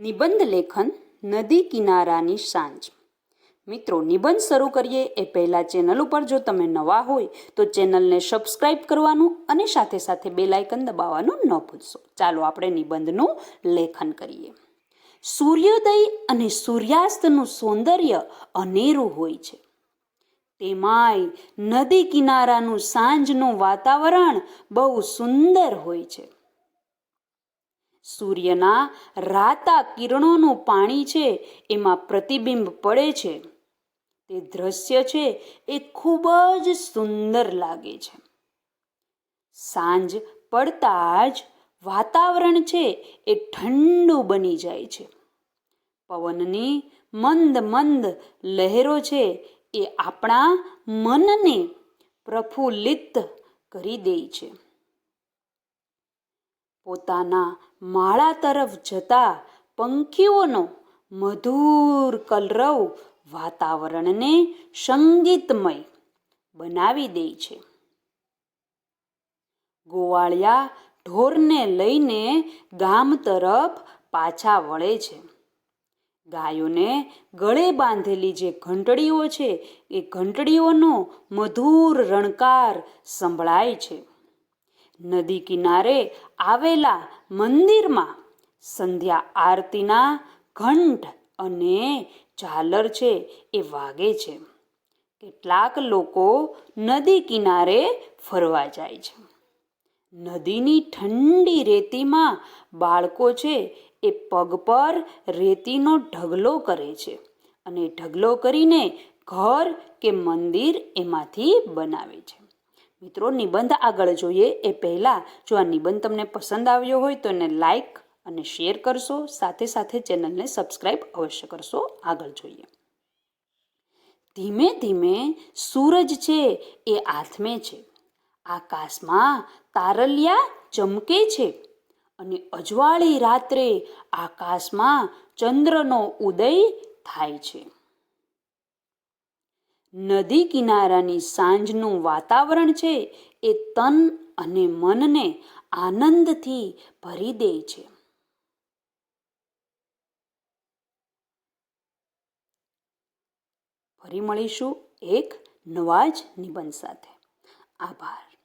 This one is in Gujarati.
નિબંધ લેખન નદી કિનારાની સાંજ. મિત્રો, નિબંધ શરૂ કરીએ એ પહેલાં ચેનલ ઉપર જો તમે નવા હોય તો ચેનલને સબસ્ક્રાઇબ કરવાનું અને સાથે સાથે બે લાયકન દબાવવાનું ન ભૂલશો. ચાલો આપણે નિબંધનું લેખન કરીએ. સૂર્યોદય અને સૂર્યાસ્તનું સૌંદર્ય અનેરું હોય છે. તેમાંય નદી કિનારાનું સાંજનું વાતાવરણ બહુ સુંદર હોય છે. સૂર્યના રાતા કિરણોનું પાણી છે, એમાં પ્રતિબિંબ પડે છે. તે દ્રશ્ય છે, એ ખૂબ જ સુંદર લાગે છે. સાંજ પડતા જ વાતાવરણ છે, એ ઠંડુ બની જાય છે. પવનની મંદ મંદ લહેરો છે, એ આપણા મનને પ્રફુલ્લિત કરી દે છે. પોતાના માળા તરફ જતા પંખીઓનો મધુર કલરવ વાતાવરણને સંગીતમય બનાવી દે છે. ગોવાળિયા ઢોરને લઈને ગામ તરફ પાછા વળે છે. ગાયોને ગળે બાંધેલી જે ઘંટડીઓ છે, એ ઘંટડીઓનો મધુર રણકાર સંભળાય છે. નદી કિનારે આવેલા મંદિરમાં સંધ્યા આરતીના ઘંટ અને ઝાલર છે એ વાગે છે. કેટલાક લોકો નદી કિનારે ફરવા જાય છે. નદીની ઠંડી રેતીમાં બાળકો છે એ પગ પર રેતીનો ઢગલો કરે છે અને ઢગલો કરીને ઘર કે મંદિર એમાંથી બનાવે છે. મિત્રો, નિબંધ આગળ જોઈએ. એ પહેલાં, જો આ નિબંધ તમને પસંદ આવ્યો હોય, તો એને લાઈક અને શેર કરશો. સાથે સાથે ચેનલને સબસ્ક્રાઈબ અવશ્ય કરશો. આગળ જોઈએ. ધીમે ધીમે, સૂરજ છે એ આથમે છે. આકાશમાં તારલિયા ચમકે છે અને અજવાળી રાત્રે આકાશમાં ચંદ્રનો ઉદય થાય છે. નદી કિનારાની સાંજનું વાતાવરણ છે એ તન અને મનને આનંદથી ભરી દે છે. ફરી મળીશું એક નવા જ નિબંધ સાથે. આભાર.